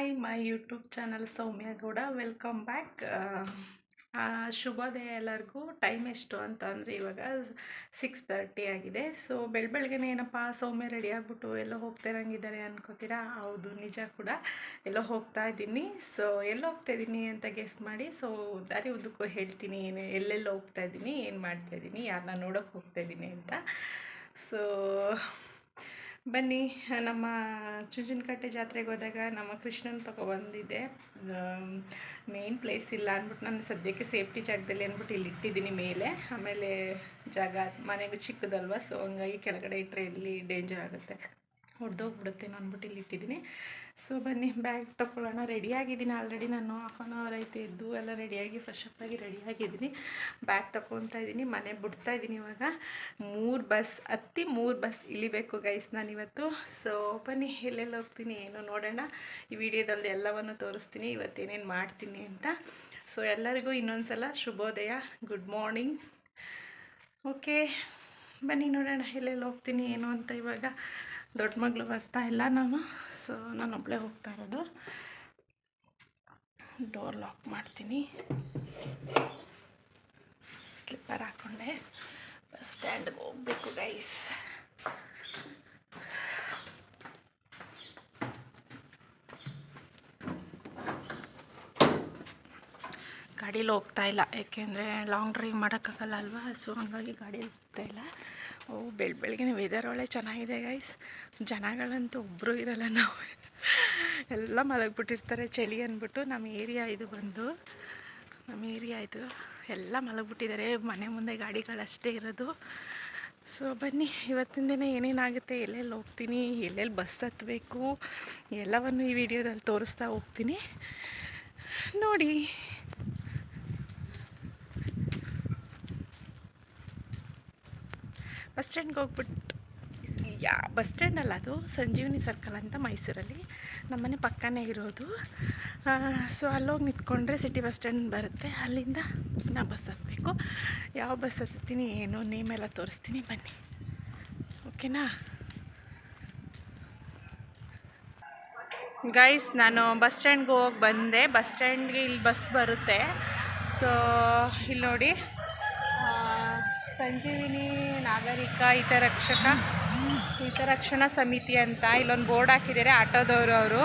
Hi my YouTube channel Soumya Gowda welcome back ಶುಭೋದಯ ಎಲ್ಲರಿಗೂ time ಎಷ್ಟು ಅಂತ ಅಂದರೆ ಇವಾಗ ಸಿಕ್ಸ್ ತರ್ಟಿ ಆಗಿದೆ. ಸೊ ಬೆಳ ಬೆಳಗ್ಗೆನೇ ಏನಪ್ಪ, ಸೌಮ್ಯ ರೆಡಿ ಆಗಿಬಿಟ್ಟು ಎಲ್ಲೋ ಹೋಗ್ತಾ ಇರೋಂಗಿದ್ದಾರೆ ಅನ್ಕೋತೀರಾ? ಹೌದು, ನಿಜ ಕೂಡ. ಎಲ್ಲೋ ಹೋಗ್ತಾ ಇದ್ದೀನಿ. ಸೊ ಎಲ್ಲೋ ಹೋಗ್ತಾ ಇದ್ದೀನಿ ಅಂತ ಗೆಸ್ ಮಾಡಿ. ಸೊ ದಾರಿ ಉದ್ದಕ್ಕೂ ಹೇಳ್ತೀನಿ. ಏನು ಎಲ್ಲೆಲ್ಲಿ ಹೋಗ್ತಾ ಇದ್ದೀನಿ, ಏನು ಮಾಡ್ತಾ ಇದ್ದೀನಿ ಯಾರನ್ನ ನೋಡೋಕೆ ಹೋಗ್ತಾ ಇದ್ದೀನಿ ಅಂತ. ಸೊ ಬನ್ನಿ, ನಮ್ಮ ಚುಂಚನಕಟ್ಟೆ ಜಾತ್ರೆಗೆ ಹೋದಾಗ ನಮ್ಮ ಕೃಷ್ಣನ ತಗೊಬಂದಿದ್ದೆ ಮೇನ್ ಪ್ಲೇಸ್ ಇಲ್ಲ ಅಂದ್ಬಿಟ್ಟು ನಾನು ಸದ್ಯಕ್ಕೆ ಸೇಫ್ಟಿ ಜಾಗದಲ್ಲಿ ಅಂದ್ಬಿಟ್ಟು ಇಲ್ಲಿ ಇಟ್ಟಿದ್ದೀನಿ ಮೇಲೆ. ಆಮೇಲೆ ಜಾಗ ಮನೆಗೆ ಚಿಕ್ಕದಲ್ವ ಸೊ ಹಂಗಾಗಿ ಕೆಳಗಡೆ ಇಟ್ಟರೆ ಇಲ್ಲಿ ಡೇಂಜರ್ ಆಗುತ್ತೆ. ಹೊಡೆದೋಗ್ಬಿಡುತ್ತೇನೋ ಅಂದ್ಬಿಟ್ಟು ಇಲ್ಲಿ ಇಟ್ಟಿದ್ದೀನಿ. ಸೊ ಬನ್ನಿ ಬ್ಯಾಗ್ ತೊಗೊಳ್ಳೋಣ ರೆಡಿಯಾಗಿದ್ದೀನಿ ಆಲ್ರೆಡಿ ನಾನು. ಹಾಫ್ ಆನ್ ಅವರ್ ಆಯಿತು ಎದ್ದು, ಎಲ್ಲ ರೆಡಿಯಾಗಿ ಫ್ರೆಶ್ ಅಪ್ ಆಗಿ ರೆಡಿಯಾಗಿದ್ದೀನಿ ಬ್ಯಾಗ್ ತೊಗೊತಾ ಇದ್ದೀನಿ. ಮನೆ ಬಿಡ್ತಾ ಇದ್ದೀನಿ ಇವಾಗ. ಮೂರು ಬಸ್ ಹತ್ತಿ ಮೂರು ಬಸ್ ಇಳಿಬೇಕು ಗೈಸ್ ನಾನಿವತ್ತು. ಸೊ ಬನ್ನಿ, ಎಲ್ಲೆಲ್ಲಿ ಹೋಗ್ತೀನಿ ಏನು ನೋಡೋಣ. ಈ ವಿಡಿಯೋದಲ್ಲಿ ಎಲ್ಲವನ್ನು ತೋರಿಸ್ತೀನಿ. ಇವತ್ತೇನೇನು ಮಾಡ್ತೀನಿ ಅಂತ. ಸೊ ಎಲ್ಲರಿಗೂ ಇನ್ನೊಂದು ಸಲ ಶುಭೋದಯ. ಗುಡ್ ಮಾರ್ನಿಂಗ್ ಓಕೆ ಬನ್ನಿ ನೋಡೋಣ ಎಲ್ಲೆಲ್ಲಿ ಹೋಗ್ತೀನಿ ಏನು ಅಂತ ಇವಾಗ. ದೊಡ್ಡ ಮಗಳು ಬರ್ತಾ ಇಲ್ಲ ನಾನು. ಸೊ ನಾನು ಒಬ್ಬಳೇ ಹೋಗ್ತಾ ಇರೋದು. ಡೋರ್ ಲಾಕ್ ಮಾಡ್ತೀನಿ. ಸ್ಲಿಪ್ಪರ್ ಹಾಕ್ಕೊಂಡೆ ಬಸ್ ಸ್ಟ್ಯಾಂಡ್ಗೆ ಹೋಗ್ಬೇಕು ಗೈಸ್ ಗಾಡೀಲಿ ಹೋಗ್ತಾ ಇಲ್ಲ. ಯಾಕೆಂದರೆ ಲಾಂಗ್ ಡ್ರೈವ್ ಮಾಡೋಕ್ಕಾಗಲ್ಲ ಅಲ್ವಾ? ಸೊ ಹಂಗಾಗಿ ಗಾಡೀಲಿ ಹೋಗ್ತಾ ಇಲ್ಲ. ಓ, ಬೆಳ ಬೆಳಗ್ಗೆ ವೆದರ್ ಒಳ್ಳೆ ಚೆನ್ನಾಗಿದೆ ಗೈಸ್ ಜನಗಳಂತೂ ಒಬ್ಬರು ಇರಲ್ಲ ನಾವು. ಎಲ್ಲ ಮಲಗಿಬಿಟ್ಟಿರ್ತಾರೆ, ಚಳಿ ಅಂದ್ಬಿಟ್ಟು ನಮ್ಮ ಏರಿಯಾ ಇದು ಬಂದು. ನಮ್ಮ ಏರಿಯಾ ಇದು ಎಲ್ಲ ಮಲಗಿಬಿಟ್ಟಿದ್ದಾರೆ. ಮನೆ ಮುಂದೆ ಗಾಡಿಗಳಷ್ಟೇ ಇರೋದು. ಸೊ ಬನ್ನಿ, ಇವತ್ತಿನ ದಿನ ಏನೇನಾಗುತ್ತೆ, ಎಲ್ಲೆಲ್ಲಿ ಹೋಗ್ತೀನಿ, ಎಲ್ಲೆಲ್ಲಿ ಬಸ್ ಹತ್ತಬೇಕು ಎಲ್ಲವನ್ನು ಈ ವಿಡಿಯೋದಲ್ಲಿ ತೋರಿಸ್ತಾ ಹೋಗ್ತೀನಿ. ನೋಡಿ. ಬಸ್ ಸ್ಟ್ಯಾಂಡ್ಗೆ ಹೋಗ್ಬಿಟ್ಟು, ಯಾ, ಬಸ್ ಸ್ಟ್ಯಾಂಡಲ್ಲ ಅದು, ಸಂಜೀವಿನಿ ಸರ್ಕಲ್ ಅಂತ ಮೈಸೂರಲ್ಲಿ. ನಮ್ಮನೆ ಪಕ್ಕನೇ ಇರೋದು. ಸೊ ಅಲ್ಲೋಗಿ ನಿಂತ್ಕೊಂಡ್ರೆ ಸಿಟಿ ಬಸ್ ಸ್ಟ್ಯಾಂಡ್ ಬರುತ್ತೆ. ಅಲ್ಲಿಂದ ನಾ ಬಸ್ ಹತ್ತಬೇಕು ಯಾವ ಬಸ್ ಹತ್ತೀನಿ ಏನು ನೇಮೆಲ್ಲ ತೋರಿಸ್ತೀನಿ, ಬನ್ನಿ. ಓಕೆನಾ? ಗೈಸ್ ನಾನು ಬಸ್ ಸ್ಟ್ಯಾಂಡ್ಗೆ ಹೋಗಿ ಬಂದೆ. ಬಸ್ ಸ್ಟ್ಯಾಂಡ್ಗೆ ಇಲ್ಲಿ ಬಸ್ ಬರುತ್ತೆ. ಸೊ ಇಲ್ಲಿ ನೋಡಿ. ಸಂಜೀವಿನಿ ನಾಗರಿಕ ಹಿತರಕ್ಷಕ ಹಿತರಕ್ಷಣಾ ಸಮಿತಿ ಅಂತ ಇಲ್ಲೊಂದು ಬೋರ್ಡ್ ಹಾಕಿದ್ದಾರೆ ಆಟೋದವರು ಅವರು.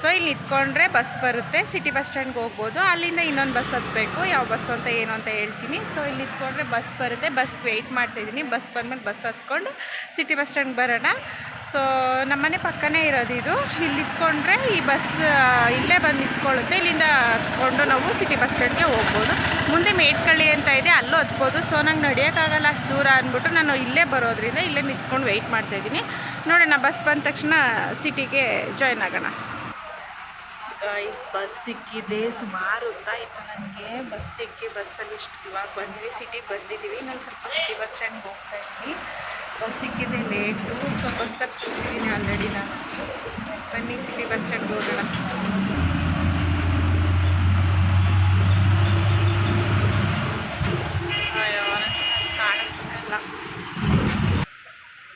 ಸೊ ಇಲ್ಲಿ ನಿಂತ್ಕೊಂಡ್ರೆ ಬಸ್ ಬರುತ್ತೆ. ಸಿಟಿ ಬಸ್ ಸ್ಟ್ಯಾಂಡ್ಗೆ ಹೋಗ್ಬೋದು. ಅಲ್ಲಿಂದ ಇನ್ನೊಂದು ಬಸ್ ಹತ್ತಬೇಕು ಯಾವ ಬಸ್ ಅಂತ ಏನು ಅಂತ ಹೇಳ್ತೀನಿ. ಸೊ ಇಲ್ಲಿ ನಿಂತ್ಕೊಂಡ್ರೆ ಬಸ್ ಬರುತ್ತೆ. ಬಸ್ಗೆ ವೆಯ್ಟ್ ಮಾಡ್ತಾಯಿದ್ದೀನಿ ಬಸ್ ಬಂದ್ಮೇಲೆ ಬಸ್ ಹತ್ಕೊಂಡು ಸಿಟಿ ಬಸ್ ಸ್ಟ್ಯಾಂಡ್ಗೆ ಬರೋಣ. ಸೊ ನಮ್ಮನೆ ಪಕ್ಕನೇ ಇರೋದು ಇದು. ಇಲ್ಲಿ ನಿಂತ್ಕೊಂಡ್ರೆ ಈ ಬಸ್ ಇಲ್ಲೇ ಬಂದು ನಿಂತ್ಕೊಳ್ಳುತ್ತೆ. ಇಲ್ಲಿಂದ ಹತ್ಕೊಂಡು ನಾವು ಸಿಟಿ ಬಸ್ ಸ್ಟ್ಯಾಂಡ್ಗೆ ಹೋಗ್ಬೋದು. ಮುಂದೆ ಮೇಟ್ಕಳ್ಳಿ ಅಂತ ಇದೆ. ಅಲ್ಲೂ ಹತ್ಬೋದು. ಸೊ ನಂಗೆ ನಡೆಯೋಕ್ಕಾಗಲ್ಲ. ಅಷ್ಟು ದೂರ ಅಂದ್ಬಿಟ್ಟು ನಾನು ಇಲ್ಲೇ ಬರೋದ್ರಿಂದ ಇಲ್ಲೇ ನಿಂತ್ಕೊಂಡು ವೆಯ್ಟ್ ಮಾಡ್ತಾಯಿದ್ದೀನಿ ನೋಡೋಣ ಬಸ್ ಬಂದ ತಕ್ಷಣ ಸಿಟಿಗೆ ಜಾಯ್ನ್ ಆಗೋಣ. ಗೈಸ್ ಬಸ್ ಸಿಕ್ಕಿದೆ. ಸುಮಾರು ಹೊತ್ತಾಯಿತು ನನಗೆ. ಬಸ್ ಸಿಕ್ಕಿ ಬಸ್ಸಲ್ಲಿ ಇಷ್ಟು ಇವಾಗ ಬಂದ್ವಿ. ಸಿಟಿಗೆ ಬಂದಿದ್ದೀವಿ ನಾನು ಸ್ವಲ್ಪ ಸಿಟಿ ಬಸ್ ಸ್ಟ್ಯಾಂಡ್ಗೆ ಹೋಗ್ತಾ ಇದ್ದೀನಿ. ಬಸ್ ಸಿಕ್ಕಿದೆ ಲೇಟು ಸೊ ಬಸ್ಸಲ್ಲಿ ಕೂತಿದ್ದೀನಿ ಆಲ್ರೆಡಿ ನಾನು. ಬನ್ನಿ ಸಿಟಿ ಬಸ್ ಸ್ಟ್ಯಾಂಡ್ಗೆ ಹೋಗೋಣ.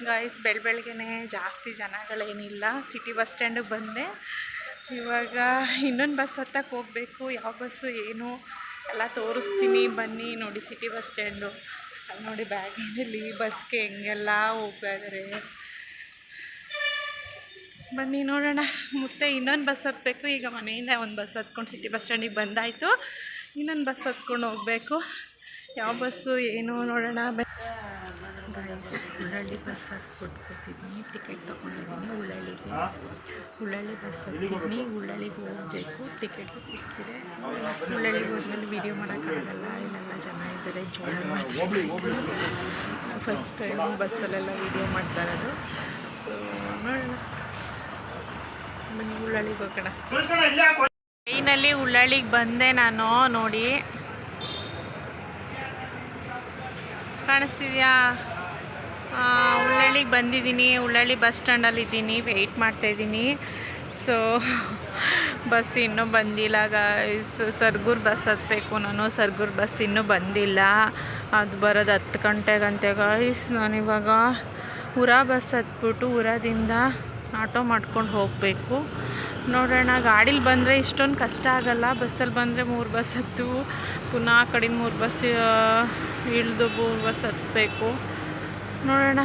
ಗಾಯ್ಸ್ ಬೆಳ ಬೆಳಗ್ಗೆನೆ ಜಾಸ್ತಿ ಜನಗಳೇನಿಲ್ಲ. ಸಿಟಿ ಬಸ್ ಸ್ಟ್ಯಾಂಡಿಗೆ ಬಂದೆ. ಇವಾಗ ಇನ್ನೊಂದು ಬಸ್ ಹತ್ತಕ್ಕೆ ಹೋಗಬೇಕು. ಯಾವ ಬಸ್ಸು ಏನು ಎಲ್ಲ ತೋರಿಸ್ತೀನಿ. ಬನ್ನಿ ನೋಡಿ ಸಿಟಿ ಬಸ್ ಸ್ಟ್ಯಾಂಡು ಅಲ್ಲಿ ನೋಡಿ ಬ್ಯಾಗಿನಲ್ಲಿ ಬಸ್ಗೆ ಹೆಂಗೆಲ್ಲ ಹೋಗ್ತಾ ಇದ್ದಾರೆ ಬನ್ನಿ ನೋಡೋಣ. ಮತ್ತೆ ಇನ್ನೊಂದು ಬಸ್ ಹತ್ತಬೇಕು. ಈಗ ಮನೆಯಿಂದ ಒಂದು ಬಸ್ ಹತ್ಕೊಂಡು ಸಿಟಿ ಬಸ್ ಸ್ಟ್ಯಾಂಡಿಗೆ ಬಂದಾಯಿತು. ಇನ್ನೊಂದು ಬಸ್ ಹತ್ಕೊಂಡು ಹೋಗಬೇಕು. ಯಾವ ಬಸ್ಸು ಏನು ನೋಡೋಣ. ಗೈಸ್ ಹುಳ್ಳಳ್ಳಿ ಬಸ್ ಕೊಟ್ಕೊತಿದ್ದೀನಿ ಟಿಕೆಟ್ ತೊಗೊಂಡಿದ್ದೀನಿ ಹುಳ್ಳಳ್ಳಿಗೆ ಹುಳ್ಳಳ್ಳಿ ಬಸ್ ಹತ್ತಿದ್ದೀನಿ ಹುಳ್ಳಳ್ಳಿಗೆ ಹೋಗಬೇಕು. ಟಿಕೆಟ್ ಸಿಕ್ಕಿದೆ. ಹುಳ್ಳಳ್ಳಿಗೆ ಹೋದ್ಮೇಲೆ ವೀಡಿಯೋ ಮಾಡೋಕ್ಕಾಗಲ್ಲ. ಇಲ್ಲೆಲ್ಲ ಜನ ಇದ್ದಾರೆ. ಜೋಳ ಫಸ್ಟ್ ಟೈಮ್ ಬಸ್ಸಲ್ಲೆಲ್ಲ ವೀಡಿಯೋ ಮಾಡ್ತಾ ಇರೋದು. ಸೊ ನೋಡೋಣ. ಬನ್ನಿ ಹುಳ್ಳಳ್ಳಿಗೆ ಹೋಗೋಣ. ಟ್ರೈನಲ್ಲಿ ಉಳ್ಳಳ್ಳಿಗೆ ಬಂದೆ ನಾನು. ನೋಡಿ. ಕಾಣಿಸ್ತಿದ್ಯಾ? ಉಳ್ಳಳ್ಳಿಗೆ ಬಂದಿದ್ದೀನಿ, ಉಳ್ಳಳ್ಳಿ ಬಸ್ ಸ್ಟ್ಯಾಂಡಲ್ಲಿ ಇದ್ದೀನಿ ವೆಯ್ಟ್ ಮಾಡ್ತಾಯಿದ್ದೀನಿ ಸೊ ಬಸ್ ಇನ್ನೂ ಬಂದಿಲ್ಲ ಗಾಯ್ಸ್ ಸರ್ಗೂರು ಬಸ್ ಹತ್ತಬೇಕು ನಾನು, ಸರ್ಗೂರು ಬಸ್ ಇನ್ನೂ ಬಂದಿಲ್ಲ. ಅದು ಬರೋದು ಹತ್ತು ಗಂಟೆಗಂತೆ ಗಾಯ್ಸ್ ನಾನಿವಾಗ ಉರಾ ಬಸ್ ಹತ್ಬಿಟ್ಟು ಉರಾದಿಂದ ಆಟೋ ಮಾಡ್ಕೊಂಡು ಹೋಗಬೇಕು. ನೋಡೋಣ, ಗಾಡೀಲಿ ಬಂದರೆ ಇಷ್ಟೊಂದು ಕಷ್ಟ ಆಗಲ್ಲ. ಬಸ್ಸಲ್ಲಿ ಬಂದರೆ ಮೂರು ಬಸ್ ಹತ್ತು. ಪುನಃ ಆ ಕಡೆಯಿಂದ ಮೂರು ಬಸ್ ಇಳಿದು ಮೂರು ಬಸ್ ಹತ್ತಬೇಕು ನೋಡೋಣ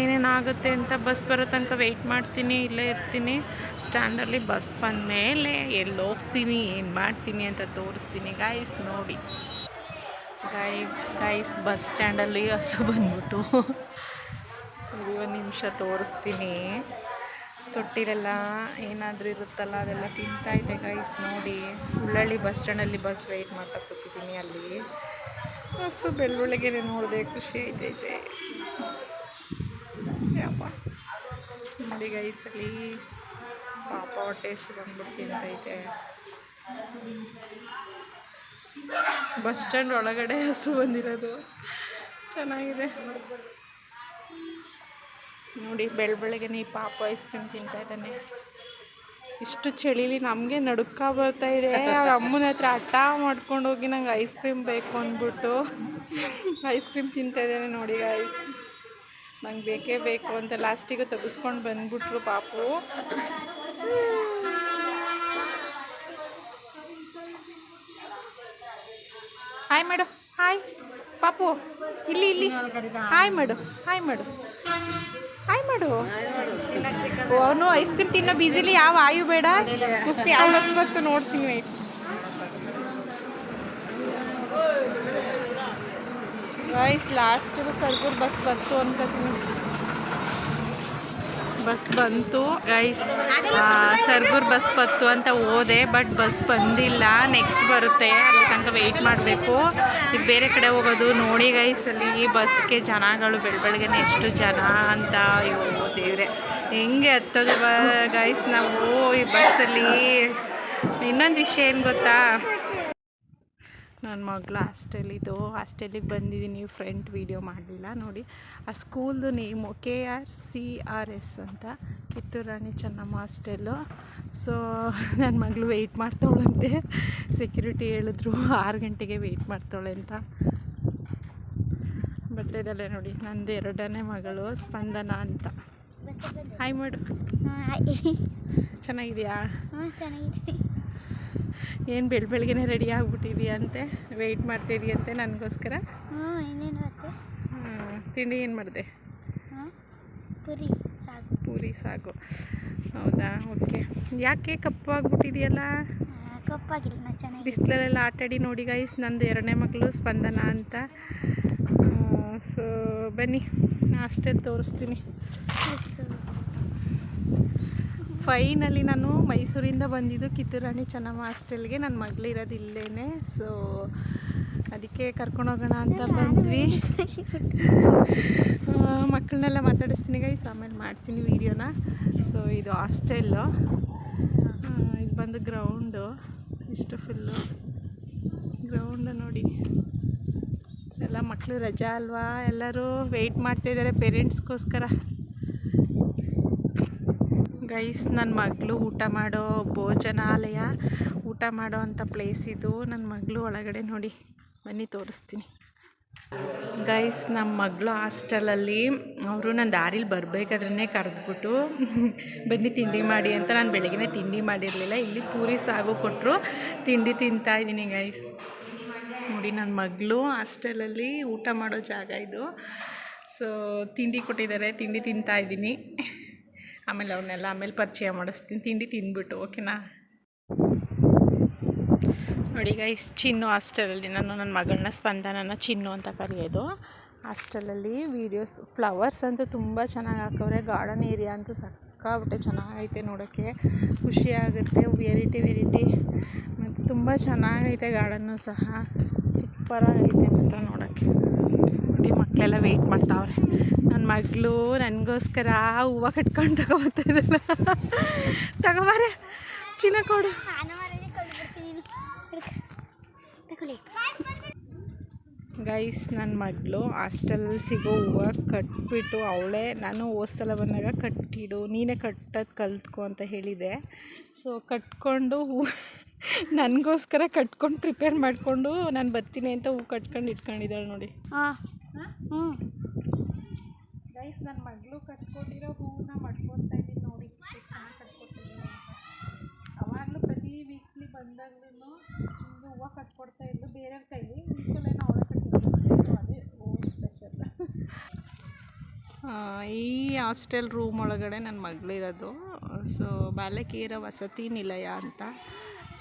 ಏನೇನಾಗುತ್ತೆ ಅಂತ ಬಸ್ ಬರೋ ತನಕ ವೆಯ್ಟ್ ಮಾಡ್ತೀನಿ, ಇಲ್ಲೇ ಇರ್ತೀನಿ. ಸ್ಟ್ಯಾಂಡಲ್ಲಿ ಬಸ್ ಬಂದಮೇಲೆ ಎಲ್ಲಿ ಹೋಗ್ತೀನಿ, ಏನು ಮಾಡ್ತೀನಿ ಅಂತ ತೋರಿಸ್ತೀನಿ. ಗಾಯ್ಸ್ ನೋಡಿ. ಗಾಯ್ ಗೈಸ್ ಬಸ್ ಸ್ಟ್ಯಾಂಡಲ್ಲಿ ಹಸು ಬಂದ್ಬಿಟ್ಟು ಒಂದು ನಿಮಿಷ ತೋರಿಸ್ತೀನಿ. ತೊಟ್ಟಿಲೆಲ್ಲ ಏನಾದರೂ ಇರುತ್ತಲ್ಲ, ಅದೆಲ್ಲ ತಿಂತಾ ಇದೆ ಗೈಸ್ ನೋಡಿ. ಉಳ್ಳಳ್ಳಿ ಬಸ್ ಸ್ಟ್ಯಾಂಡಲ್ಲಿ ಬಸ್ ವೆಯ್ಟ್ ಮಾಡ್ತಾ ಕೂತಿದ್ದೀನಿ ಅಲ್ಲಿ. ಹಸು ಬೆಳ್ಳುಳ್ಳಿಗೆ ನೋಡಿದೆ, ಖುಷಿ ಆಯ್ತೈತೆ. ನೋಡಿ ಅಲ್ಲಿ ಪಾಪ ಟೇಸ್ಟ್ ಬಂದ್ಬಿಟ್ಟು ತಿಂತೈತೆ. ಬಸ್ ಸ್ಟ್ಯಾಂಡ್ ಒಳಗಡೆ ಹಸು ಬಂದಿರೋದು. ಚೆನ್ನಾಗಿದೆ. ನೋಡಿ ಬೆಳ ಬೆಳಗ್ಗೆ ಪಾಪ ಐಸ್ ಕ್ರೀಮ್ ತಿಂತಾ ಇದ್ದಾನೆ. ಇಷ್ಟು ಚಳಿಲಿ ನಮಗೆ ನಡುಕ ಬರ್ತಾ ಇದೆ. ಅವ್ರ ಅಮ್ಮನ ಹತ್ರ ಹಠ ಮಾಡ್ಕೊಂಡು ಹೋಗಿ ನಂಗೆ ಐಸ್ ಕ್ರೀಮ್ ಬೇಕು ಅಂದ್ಬಿಟ್ಟು. ಐಸ್ ಕ್ರೀಮ್ ತಿಂತಾ ಇದ್ದಾನೆ ನೋಡಿ ಐಸ್ ನಂಗೆ ಬೇಕೇ ಬೇಕು ಅಂತ ಲಾಸ್ಟಿಗೆ ತೆಗೆಸ್ಕೊಂಡು ಬಂದ್ಬಿಟ್ರು ಪಾಪು. ಹಾಯ್ ಮಾಡು, ಹಾಯ್. ಪಾಪು, ಇಲ್ಲಿ ಇಲ್ಲಿ. ಹಾಯ್ ಮಾಡು ಹಾಯ್ ಮಾಡು. ಹಾಯ್ ಮಾಡು. ಅವನು ಐಸ್ ಕ್ರೀಮ್ ತಿನ್ನೋ ಬೀಸಿಲಿ ಯಾವ, ಆಯು ಬೇಡ. ಕುಸ್ತಿ ಯಾವ ನೋಡ್ತೀನಿ. ಗೈಸ್ ಲಾಸ್ಟ್ ಸರ್ಗೂರ್ ಬಸ್ ಬಂತು ಅನ್ಕೋತೀನಿ. ಬಸ್ ಬಂತು. ಗೈಸ್ ಸರ್ಗೂರ್ ಬಸ್ ಬಂತು ಅಂತ ಹೋದೆ ಬಟ್ ಬಸ್ ಬಂದಿಲ್ಲ. ನೆಕ್ಸ್ಟ್ ಬರುತ್ತೆ. ಅಲ್ಲಿ ತನಕ ವೆಯ್ಟ್ ಮಾಡಬೇಕು. ಈಗ ಬೇರೆ ಕಡೆ ಹೋಗೋದು. ನೋಡಿ ಗೈಸ್ ಅಲ್ಲಿ ಬಸ್ಗೆ ಜನಗಳು ಬೆಳಬೆಳಗ್ಗೆ ಎಷ್ಟು ಜನ ಅಂತ. ಅಯ್ಯೋ, ದೇವ್ರೆ. ಹೆಂಗೆ ಹತ್ತೋದು ಗೈಸ್ ನಾವು ಈ ಬಸ್ಸಲ್ಲಿ ಇನ್ನೊಂದು ವಿಷಯ ಏನು ಗೊತ್ತಾ? ನನ್ನ ಮಗಳು ಹಾಸ್ಟೆಲಿದು ಹಾಸ್ಟೆಲಿಗೆ ಬಂದಿದ್ದೀನಿ ಫ್ರೆಂಟ್ ವೀಡಿಯೋ ಮಾಡಲಿಲ್ಲ ನೋಡಿ. ಆ ಸ್ಕೂಲ್ದು name K R C R S ಅಂತ ಕಿತ್ತೂರು ರಾಣಿ ಚೆನ್ನಮ್ಮ ಹಾಸ್ಟೆಲ್ಲು. ಸೊ ನನ್ನ ಮಗಳು ವೆಯ್ಟ್ ಮಾಡ್ತಾವಳಂತೆ ಸೆಕ್ಯೂರಿಟಿ ಹೇಳಿದ್ರು ಆರು ಗಂಟೆಗೆ ವೆಯ್ಟ್ ಮಾಡ್ತಾಳೆ ಅಂತ. ಬರ್ತಿದ್ದಾಳೆ ನೋಡಿ ನಂದು ಎರಡನೇ ಮಗಳು ಸ್ಪಂದನ ಅಂತ. ಹಾಯ್ ಮಾಡು. ಚೆನ್ನಾಗಿದೆಯಾ? ಚೆನ್ನಾಗಿದೆ ಏನು ಬೆಳ್ ಬೆಳಗ್ಗೆನೆ ರೆಡಿ ಆಗಿಬಿಟ್ಟಿದ್ವಿ ಅಂತೆ ವೆಯ್ಟ್ ಮಾಡ್ತಿದೀಯಂತೆ ನನಗೋಸ್ಕರ? ತಿಂಡಿ ಏನು ಮಾಡಿದೆ? ಪೂರಿ ಪುರಿ ಸಾಕು ಪೂರಿ ಸಾಗು. ಹೌದಾ? ಓಕೆ ಯಾಕೆ ಕಪ್ಪು ಆಗಿಬಿಟ್ಟಿದೆಯಲ್ಲ? ಆ, ಕಪ್ಪಾಗಿಲ್ಲ ನಾ ಚೆನ್ನಾಗಿ ಬಿಸಿಲಲ್ಲೆಲ್ಲ ಆಟಾಡಿ ನೋಡಿ ಗೈಸ್ ನಂದು ಎರಡನೇ ಮಗಳು ಸ್ಪಂದನ ಅಂತ. ಸೊ ಬನ್ನಿ ಅಷ್ಟೇ ತೋರಿಸ್ತೀನಿ. ಫೈನಲಿ ನಾನು ಮೈಸೂರಿಂದ ಬಂದಿದ್ದು ಕಿತ್ತೂರಾಣಿ ಚೆನ್ನಮ್ಮ ಹಾಸ್ಟೆಲ್ಗೆ. ನನ್ನ ಮಗಳು ಇರೋದು ಇಲ್ಲೇ ಸೊ ಅದಕ್ಕೆ ಕರ್ಕೊಂಡೋಗೋಣ ಅಂತ ಬಂದ್ವಿ. ಮಕ್ಕಳನ್ನೆಲ್ಲ ಮಾತಾಡಿಸ್ತೀನಿ ಗೈಸ್ ಆಮೇಲೆ ಮಾಡ್ತೀನಿ ವೀಡಿಯೋನ. ಸೊ ಇದು ಹಾಸ್ಟೆಲ್ಲು ಇದು ಬಂದು ಗ್ರೌಂಡು ಇಷ್ಟು ಫುಲ್ಲು ಗ್ರೌಂಡು ನೋಡಿ. ಎಲ್ಲ ಮಕ್ಕಳು ರಜಾ ಅಲ್ವಾ? ಎಲ್ಲರೂ ವೆಯ್ಟ್ ಮಾಡ್ತಾಯಿದ್ದಾರೆ ಪೇರೆಂಟ್ಸ್ಗೋಸ್ಕರ ಗೈಸ್ ನನ್ನ ಮಗಳು ಊಟ ಮಾಡೋ ಭೋಜನಾಲಯ, ಊಟ ಮಾಡೋ ಅಂಥ ಪ್ಲೇಸ್ ಇದು. ನನ್ನ ಮಗಳು ಒಳಗಡೆ ನೋಡಿ, ಬನ್ನಿ ತೋರಿಸ್ತೀನಿ. ಗೈಸ್ ನಮ್ಮ ಮಗಳು ಹಾಸ್ಟೆಲಲ್ಲಿ ಅವರು ನನ್ನ ದಾರಿಲಿ ಬರಬೇಕಾದ್ರೆ ಕರೆದ್ಬಿಟ್ಟು, ಬನ್ನಿ ತಿಂಡಿ ಮಾಡಿ ಅಂತ ನಾನು ಬೆಳಗ್ಗೆ ತಿಂಡಿ ಮಾಡಿರಲಿಲ್ಲ. ಇಲ್ಲಿ ಪೂರಿ, ಸಾಗು ಕೊಟ್ಟರು ತಿಂಡಿ ತಿಂತಾ ಇದ್ದೀನಿ ಗೈಸ್. ನೋಡಿ ನನ್ನ ಮಗಳು ಹಾಸ್ಟೆಲಲ್ಲಿ ಊಟ ಮಾಡೋ ಜಾಗ ಇದು. ಸೊ ತಿಂಡಿ ಕೊಟ್ಟಿದ್ದಾರೆ. ತಿಂಡಿ ತಿಂತಾ ಇದ್ದೀನಿ ಆಮೇಲೆ ಅವನ್ನೆಲ್ಲ ಆಮೇಲೆ ಪರಿಚಯ ಮಾಡಿಸ್ತೀನಿ. ತಿಂಡಿ ತಿಂದ್ಬಿಟ್ಟು, ಓಕೆನಾ? ನೋಡಿ ಗೈಸ್ ಚಿನ್ನು ಹಾಸ್ಟೆಲಲ್ಲಿ ನಾನು ನನ್ನ ಮಗಳನ್ನ ಸ್ಪಂದನನ ಚಿನ್ನು ಅಂತ ಕರೆಯೋದು. ಹಾಸ್ಟೆಲಲ್ಲಿ ವೀಡಿಯೋಸ್ ಫ್ಲವರ್ಸ್ ಅಂತೂ ತುಂಬ ಚೆನ್ನಾಗಿ ಹಾಕವ್ರೆ. ಗಾರ್ಡನ್ ಏರಿಯಾ ಅಂತೂ ಸಕ್ಕಾಬಿಟ್ಟೆ, ಚೆನ್ನಾಗೈತೆ ನೋಡೋಕ್ಕೆ. ಖುಷಿ ಆಗುತ್ತೆ ವೆರೈಟಿ ವೆರೈಟಿ ಮತ್ತು ತುಂಬ ಚೆನ್ನಾಗೈತೆ ಗಾರ್ಡನ್ನು ಸಹ. ಸೂಪರಾಗೈತೆ ಮಾತ್ರ ನೋಡೋಕ್ಕೆ. ನೋಡಿ ಮಕ್ಕಳೆಲ್ಲ ವೆಯ್ಟ್ ಮಾಡ್ತಾವ್ರೆ. ನನ್ನ ಮಗಳು ನನಗೋಸ್ಕರ ಹೂವು ಕಟ್ಕೊಂಡು ತಗೋಬರ್ತಾ ಇದ್ದಲ್ಲ ತಗೋಬಾರೆ. ಚಿನ್ನ ಕೊಡು. ಗೈಸ್ ನನ್ನ ಮಗಳು ಹಾಸ್ಟೆಲಲ್ಲಿ ಸಿಗೋ ಹೂವು ಕಟ್ಬಿಟ್ಟು ಅವಳೇ, ನಾನು ಸಲ ಬಂದಾಗ ಕಟ್ಟಿಡು, ನೀನೇ ಕಟ್ಟೋದು ಕಲ್ತ್ಕೊ ಅಂತ ಹೇಳಿದೆ. ಸೊ ಕಟ್ಕೊಂಡು ಹೂ ನನಗೋಸ್ಕರ ಕಟ್ಕೊಂಡು ಪ್ರಿಪೇರ್ ಮಾಡಿಕೊಂಡು ನಾನು ಬರ್ತೀನಿ ಅಂತ ಹೂ ಕಟ್ಕೊಂಡು ಇಟ್ಕೊಂಡಿದ್ದಾಳೆ ನೋಡಿ. ಹಾಂ. ಹ್ಞೂ ಗೈಸ್ ನನ್ನ ಮಗಳು ಕಟ್ಕೊಂಡಿರೋ ಹೂವನ್ನ ಮಾಡ್ಕೊತಾ ಇದ್ದೀನಿ ನೋಡಿ. ಚೆನ್ನಾಗಿ ಕಟ್ಕೊತಿದ್ದೀನಿ ವೀಕ್ಲಿ ಬಂದಾಗ್ಲೂ ಹೂವು ಕಟ್ಕೊಡ್ತಾ ಇದ್ಲು. ಬೇರೆಯವ್ರ ಕೈಲಿ ಈ ಸಲ ಅವಳೆ ಕಟ್ಟಿದ್ದು ಅದೇ ಸ್ಪೆಷಲ್ ಈ ಹಾಸ್ಟೆಲ್ ರೂಮ್ ಒಳಗಡೆ ನನ್ನ ಮಗಳಿರೋದು ಸೊ ಬಾಲಕಿಯರ ವಸತಿ ನಿಲಯ ಅಂತ.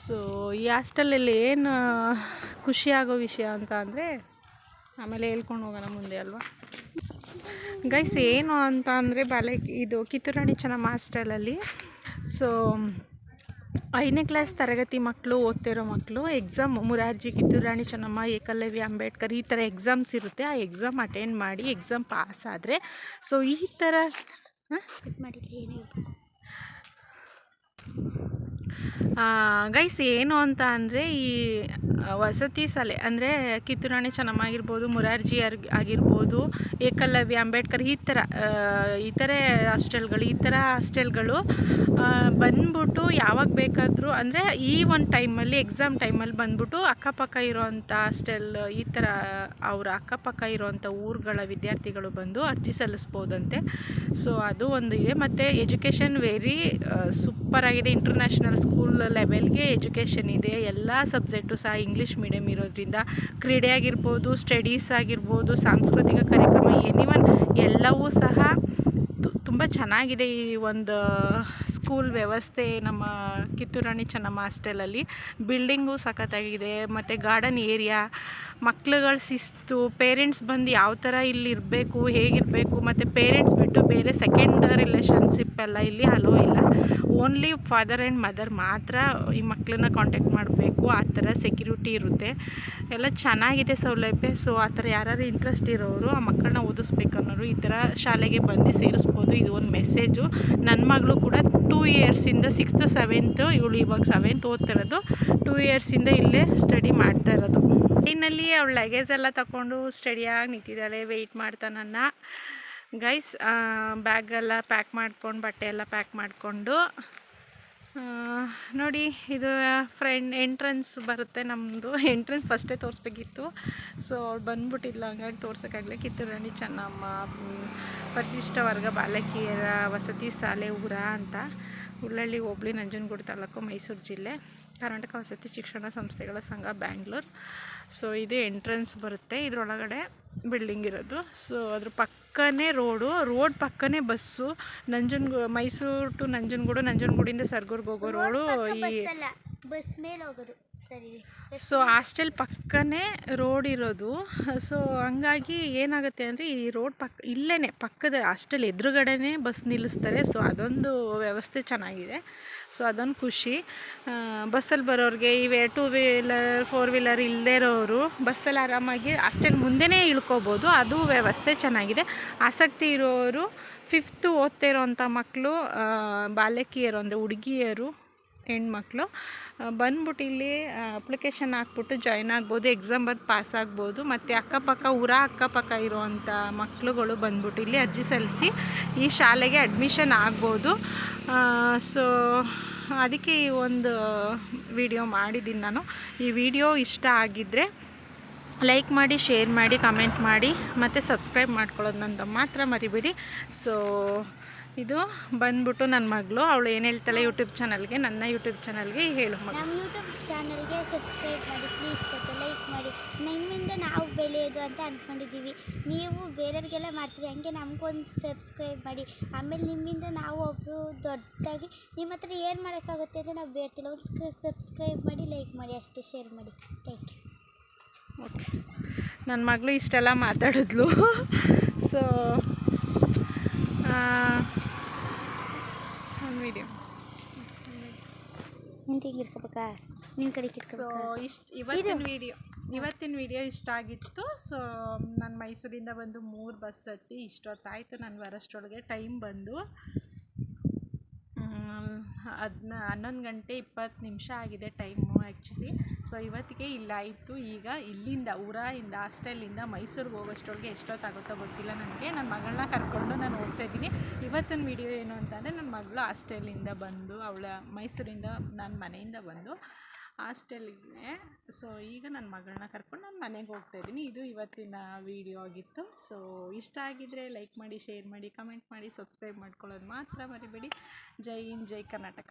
ಸೊ ಈ ಹಾಸ್ಟೆಲಲ್ಲಿ ಏನು ಖುಷಿ ಆಗೋ ವಿಷಯ ಅಂತ ಅಂದರೆ, ಆಮೇಲೆ ಹೇಳ್ಕೊಂಡು ಹೋಗೋಣ ಮುಂದೆ ಅಲ್ವಾ? ಗೈಸ್ ಏನು ಅಂತ ಅಂದರೆ, ಬಾಲೆ ಇದು ಕಿತ್ತೂರಾಣಿ ಚೆನ್ನಮ್ಮ ಹಾಸ್ಟೆಲಲ್ಲಿ ಸೊ ಐದನೇ ಕ್ಲಾಸ್ ತರಗತಿ ಮಕ್ಕಳು ಓದ್ತಿರೋ ಮಕ್ಕಳು ಎಕ್ಸಾಮ್ ಮುರಾರ್ಜಿ, ಕಿತ್ತೂರಾಣಿ ಚೆನ್ನಮ್ಮ, ಏಕಲವ್ಯ ಅಂಬೇಡ್ಕರ್, ಈ ಥರ ಎಕ್ಸಾಮ್ಸ್ ಇರುತ್ತೆ. ಆ ಎಕ್ಸಾಮ್ ಅಟೆಂಡ್ ಮಾಡಿ ಎಕ್ಸಾಮ್ ಪಾಸ್ ಆದರೆ ಸೊ ಈ ಥರ ಗೈಸ್ ಏನು ಅಂತ ಅಂದರೆ ಈ ವಸತಿ ಸಲೆ ಅಂದರೆ ಕಿತ್ತೂರಾಣಿ ಚೆನ್ನಮ್ಮ ಆಗಿರ್ಬೋದು ಮುರಾರ್ಜಿ ಆಗಿರ್ಬೋದು, ಏಕಲವ್ಯ, ಅಂಬೇಡ್ಕರ್, ಈ ಥರ ಇತರೆ ಹಾಸ್ಟೆಲ್ಗಳು, ಈ ಥರ ಹಾಸ್ಟೆಲ್ಗಳು ಬಂದ್ಬಿಟ್ಟು ಯಾವಾಗ ಬೇಕಾದರೂ, ಅಂದರೆ ಈ ಒಂದು ಟೈಮಲ್ಲಿ ಎಕ್ಸಾಮ್ ಟೈಮಲ್ಲಿ ಬಂದ್ಬಿಟ್ಟು ಅಕ್ಕಪಕ್ಕ ಇರೋವಂಥ ಹಾಸ್ಟೆಲ್, ಈ ಥರ ಅವರ ಅಕ್ಕಪಕ್ಕ ಇರೋವಂಥ ಊರುಗಳ ವಿದ್ಯಾರ್ಥಿಗಳು ಬಂದು ಅರ್ಜಿ ಸಲ್ಲಿಸ್ಬೋದಂತೆ. ಸೊ ಅದು ಒಂದು ಇದೆ. ಮತ್ತು, ಎಜುಕೇಷನ್ ವೆರಿ ಸೂಪರ್ ಆಗಿದೆ. ಇಂಟರ್ನ್ಯಾಷನಲ್ ಸ್ಕೂಲ್ ಲೆವೆಲ್ಗೆ ಎಜುಕೇಷನ್ ಇದೆ, ಎಲ್ಲ ಸಬ್ಜೆಕ್ಟು ಸಹ ಇಂಗ್ಲೀಷ್ ಮೀಡಿಯಮ್ ಇರೋದ್ರಿಂದ ಕ್ರೀಡೆ ಆಗಿರ್ಬೋದು ಸ್ಟಡೀಸ್ ಆಗಿರ್ಬೋದು, ಸಾಂಸ್ಕೃತಿಕ ಕಾರ್ಯಕ್ರಮ ಎನಿವನ್ ಎಲ್ಲವೂ ಸಹ ತುಂಬ ಚೆನ್ನಾಗಿದೆ ಈ ಒಂದು ಸ್ಕೂಲ್ ವ್ಯವಸ್ಥೆ ನಮ್ಮ ಕಿತ್ತೂರಾಣಿ ಚೆನ್ನಮ್ಮ ಹಾಸ್ಟೆಲಲ್ಲಿ ಬಿಲ್ಡಿಂಗು ಸಖತ್ತಾಗಿದೆ, ಮತ್ತು ಗಾರ್ಡನ್ ಏರಿಯಾ ಮಕ್ಳುಗಳ ಶಿಸ್ತು ಪೇರೆಂಟ್ಸ್ ಬಂದು ಯಾವ ಥರ ಇಲ್ಲಿ ಇರಬೇಕು, ಹೇಗಿರಬೇಕು, ಮತ್ತು ಪೇರೆಂಟ್ಸ್ ಬಿಟ್ಟು ಬೇರೆ ಸೆಕೆಂಡ್ ರಿಲೇಷನ್ಶಿಪ್ ಎಲ್ಲ ಇಲ್ಲಿ ಹಲೋ ಇಲ್ಲ. ಓನ್ಲಿ ಫಾದರ್ ಆ್ಯಂಡ್ ಮದರ್ ಮಾತ್ರ ಈ ಮಕ್ಕಳನ್ನ ಕಾಂಟ್ಯಾಕ್ಟ್ ಮಾಡಬೇಕು, ಆ ಥರ ಸೆಕ್ಯೂರಿಟಿ ಇರುತ್ತೆ. ಎಲ್ಲ ಚೆನ್ನಾಗಿದೆ ಸೌಲಭ್ಯ ಸೊ ಆ ಥರ ಯಾರು ಇಂಟ್ರೆಸ್ಟ್ ಇರೋರು ಆ ಮಕ್ಕಳನ್ನ ಓದಿಸ್ಬೇಕನ್ನೋರು ಈ ಥರ ಶಾಲೆಗೆ ಬಂದು ಸೇರಿಸ್ಬೋದು. ಇದು ಒಂದು ಮೆಸೇಜು ನನ್ನ ಮಗಳು ಕೂಡ ಟೂ ಇಯರ್ಸಿಂದ ಸಿಕ್ಸ್ತ್ ಸೆವೆಂತ್ ಇವಳು ಇವಾಗ ಸೆವೆಂತ್ ಓದ್ತಿರೋದು ಟೂ ಇಯರ್ಸಿಂದ ಇಲ್ಲೇ ಸ್ಟಡಿ ಮಾಡ್ತಾ ಇರೋದು. ಟ್ರೈನಲ್ಲಿ ಅವಳು ಲಗೇಜ್ ಎಲ್ಲ ತಗೊಂಡು ಸ್ಟಡಿಯಾಗಿ ನಿಂತಿದ್ದಾಳೆ ವೆಯ್ಟ್ ಮಾಡ್ತಾ ನನ್ನ ಗೈಸ್ ಬ್ಯಾಗೆಲ್ಲ ಪ್ಯಾಕ್ ಮಾಡ್ಕೊಂಡು ಬಟ್ಟೆ ಎಲ್ಲ ಪ್ಯಾಕ್ ಮಾಡಿಕೊಂಡು ನೋಡಿ ಇದು ಫ್ರೆಂಡ್ ಎಂಟ್ರೆನ್ಸ್ ಬರುತ್ತೆ ನಮ್ಮದು ಎಂಟ್ರೆನ್ಸ್ ಫಸ್ಟೇ ತೋರಿಸ್ಬೇಕಿತ್ತು. ಸೊ ಅವ್ರು ಬಂದ್ಬಿಟ್ಟಿಲ್ಲ ಹಂಗಾಗಿ ತೋರ್ಸೋಕ್ಕಾಗಲಿ ಕಿತ್ತೂರಾಣಿ ಚೆನ್ನಮ್ಮ ಮ್, ಪರಿಶಿಷ್ಟ ವರ್ಗ ಬಾಲಕಿಯರ ವಸತಿ ಶಾಲೆ ಊರ ಅಂತ. ಉಳ್ಳಳ್ಳಿ ಹೋಬಳಿ ನಂಜನಗೂಡು ತಾಲೂಕು ಮೈಸೂರು ಜಿಲ್ಲೆ. ಕರ್ನಾಟಕ ವಸತಿ ಶಿಕ್ಷಣ ಸಂಸ್ಥೆಗಳ ಸಂಘ ಬ್ಯಾಂಗ್ಳೂರು. ಸೊ ಇದು ಎಂಟ್ರೆನ್ಸ್ ಬರುತ್ತೆ. ಇದರೊಳಗಡೆ ಬಿಲ್ಡಿಂಗ್ ಇರೋದು. ಸೊ ಅದ್ರ ಪಕ್ಕನೇ ರೋಡು ರೋಡ್ ಪಕ್ಕನೇ ಬಸ್ಸು ನಂಜನ್ಗೂ ಮೈಸೂರು ಟು ನಂಜನಗೂಡು ನಂಜನಗೂಡಿಂದ ಸರ್ಗೂರ್ಗೆ ಹೋಗೋ ರೋಡು ಈ ಬಸ್ ಮೇಲೆ ಹೋಗೋದು. ಸರಿ ಸೊ ಹಾಸ್ಟೆಲ್ ಪಕ್ಕನೇ ರೋಡ್ ಇರೋದು. ಸೊ ಹಂಗಾಗಿ ಏನಾಗುತ್ತೆ ಅಂದರೆ ಈ ರೋಡ್ ಪಕ್ಕ ಇಲ್ಲೇ ಪಕ್ಕದ ಹಾಸ್ಟೆಲ್ ಎದುರುಗಡೆನೇ ಬಸ್ ನಿಲ್ಲಿಸ್ತಾರೆ. ಸೊ ಅದೊಂದು ವ್ಯವಸ್ಥೆ ಚೆನ್ನಾಗಿದೆ. ಸೊ ಅದೊಂದು ಖುಷಿ. ಬಸ್ಸಲ್ಲಿ ಬರೋರಿಗೆ ಇವೆ ಟೂ ವೀಲರ್ ಫೋರ್ ವೀಲರ್ ಇಲ್ಲದೇ ಇರೋರು ಬಸ್ಸಲ್ಲಿ ಆರಾಮಾಗಿ ಹಾಸ್ಟೆಲ್ ಮುಂದೆನೇ ಇಳ್ಕೊಬೋದು. ಅದು ವ್ಯವಸ್ಥೆ ಚೆನ್ನಾಗಿದೆ. ಆಸಕ್ತಿ ಇರೋರು ಫಿಫ್ತು ಓದ್ತಾ ಇರೋವಂಥ ಮಕ್ಕಳು ಬಾಲಕಿಯರು ಅಂದರೆ ಹುಡುಗಿಯರು ಹೆಣ್ಮಕ್ಳು ಬಂದ್ಬಿಟ್ಟು ಇಲ್ಲಿ ಅಪ್ಲಿಕೇಶನ್ ಹಾಕ್ಬಿಟ್ಟು ಜಾಯ್ನ್ ಆಗ್ಬೋದು ಎಕ್ಸಾಮ್ ಬರ್ದು ಪಾಸ್ ಆಗ್ಬೋದು, ಮತ್ತು ಅಕ್ಕಪಕ್ಕ, ಊರ ಅಕ್ಕಪಕ್ಕ ಇರೋವಂಥ ಮಕ್ಕಳುಗಳು ಬಂದ್ಬಿಟ್ಟು ಇಲ್ಲಿ ಅರ್ಜಿ ಸಲ್ಲಿಸಿ ಈ ಶಾಲೆಗೆ ಅಡ್ಮಿಷನ್ ಆಗ್ಬೋದು. ಸೊ ಅದಕ್ಕೆ ಈ ಒಂದು ವಿಡಿಯೋ ಮಾಡಿದ್ದೀನಿ ನಾನು. ಈ ವಿಡಿಯೋ ಇಷ್ಟ ಆಗಿದ್ದರೆ ಲೈಕ್ ಮಾಡಿ ಶೇರ್ ಮಾಡಿ ಕಮೆಂಟ್ ಮಾಡಿ, ಮತ್ತು ಸಬ್ಸ್ಕ್ರೈಬ್ ಮಾಡ್ಕೊಳ್ಳೋದು ನಂದು ಮಾತ್ರ ಮರಿಬೇಡಿ. ಸೊ ಇದು ಬಂದ್ಬಿಟ್ಟು ನನ್ನ ಮಗಳು. ಅವಳು ಏನು ಹೇಳ್ತಾಳೆ ಯೂಟ್ಯೂಬ್ ಚಾನಲ್ಗೆ ನನ್ನ ಯೂಟ್ಯೂಬ್ ಚಾನಲ್ಗೆ ಹೇಳು ಮಗಳು. ನಮ್ಮ ಯೂಟ್ಯೂಬ್ ಚಾನಲ್ಗೆ ಸಬ್ಸ್ಕ್ರೈಬ್ ಮಾಡಿ ಪ್ಲೀಸ್ ಕೊಟ್ಟು ಲೈಕ್ ಮಾಡಿ. ನಿಮ್ಮಿಂದ ನಾವು ಬೆಳೆಯೋದು ಅಂತ ಅಂದ್ಕೊಂಡಿದ್ದೀವಿ ನೀವು ಬೇರೆಯವ್ರಿಗೆಲ್ಲ ಮಾಡ್ತೀರಿ ಹಂಗೆ ನಮಗೊಂದು ಸಬ್ಸ್ಕ್ರೈಬ್ ಮಾಡಿ. ಆಮೇಲೆ ನಿಮ್ಮಿಂದ ನಾವು ಒಬ್ಬರು ದೊಡ್ಡದಾಗಿ ನಿಮ್ಮ ಹತ್ರ ಏನು ಮಾಡೋಕ್ಕಾಗುತ್ತೆ ಅಂತ ನಾವು ಬೇಡ್ತಿಲ್ಲ. ಒಂದು ಸಬ್ಸ್ಕ್ರೈಬ್ ಮಾಡಿ ಲೈಕ್ ಮಾಡಿ ಅಷ್ಟೇ ಶೇರ್ ಮಾಡಿ. ಥ್ಯಾಂಕ್ ಯು ಓಕೆ ನನ್ನ ಮಗಳು ಇಷ್ಟೆಲ್ಲ ಮಾತಾಡಿದ್ಲು. ಸೊ ಒಂದು ವಿಡಿಯೋ ನಿನ್ನ ಕಡೆ ಸೊ ಇಷ್ಟು ಇವತ್ತಿನ ವಿಡಿಯೋ ಇವತ್ತಿನ ವಿಡಿಯೋ ಇಷ್ಟ ಆಗಿತ್ತು. ಸೊ ನಾನು ಮೈಸೂರಿಂದ ಬಂದು ಮೂರು ಬಸ್ ಹತ್ತಿ ಇಷ್ಟೊತ್ತಾಯಿತು. ನಾನು ಬರೋಷ್ಟರೊಳಗೆ ಟೈಮ್ ಬಂದು. ಅದನ್ನ ಹನ್ನೊಂದು ಗಂಟೆ ಇಪ್ಪತ್ತು ನಿಮಿಷ ಆಗಿದೆ ಟೈಮು ಆ್ಯಕ್ಚುಲಿ ಸೊ ಇವತ್ತಿಗೆ ಇಲ್ಲಾಯಿತು ಈಗ ಇಲ್ಲಿಂದ ಊರಿಂದ ಹಾಸ್ಟೆಲಿಂದ ಮೈಸೂರಿಗೆ ಹೋಗೋಷ್ಟೊಳಗೆ ಎಷ್ಟೊತ್ತಾಗುತ್ತೋ ಗೊತ್ತಿಲ್ಲ ನನಗೆ. ನನ್ನ ಮಗಳನ್ನ ಕರ್ಕೊಂಡು ನಾನು ಹೋಗ್ತಾ ಇದ್ದೀನಿ. ಇವತ್ತಿನ ವಿಡಿಯೋ ಏನು ಅಂತಂದರೆ ನನ್ನ ಮಗಳು ಹಾಸ್ಟೆಲಿಂದ ಬಂದು, ಅವಳ ಮೈಸೂರಿಂದ ನನ್ನ ಮನೆಯಿಂದ ಬಂದು ಹಾಸ್ಟೆಲ್ಗೆ. ಸೊ ಈಗ ನನ್ನ ಮಗಳನ್ನ ಕರ್ಕೊಂಡು ನಾನು ಮನೆಗೆ ಹೋಗ್ತಾ ಇದ್ದೀನಿ. ಇದು ಇವತ್ತಿನ ವಿಡಿಯೋ ಆಗಿತ್ತು. ಸೊ ಇಷ್ಟ ಆಗಿದ್ದರೆ ಲೈಕ್ ಮಾಡಿ ಶೇರ್ ಮಾಡಿ ಕಮೆಂಟ್ ಮಾಡಿ ಸಬ್ಸ್ಕ್ರೈಬ್ ಮಾಡ್ಕೊಳ್ಳೋದು ಮಾತ್ರ ಮರಿಬೇಡಿ. ಜೈ ಹಿಂದ್, ಜೈ ಕರ್ನಾಟಕ.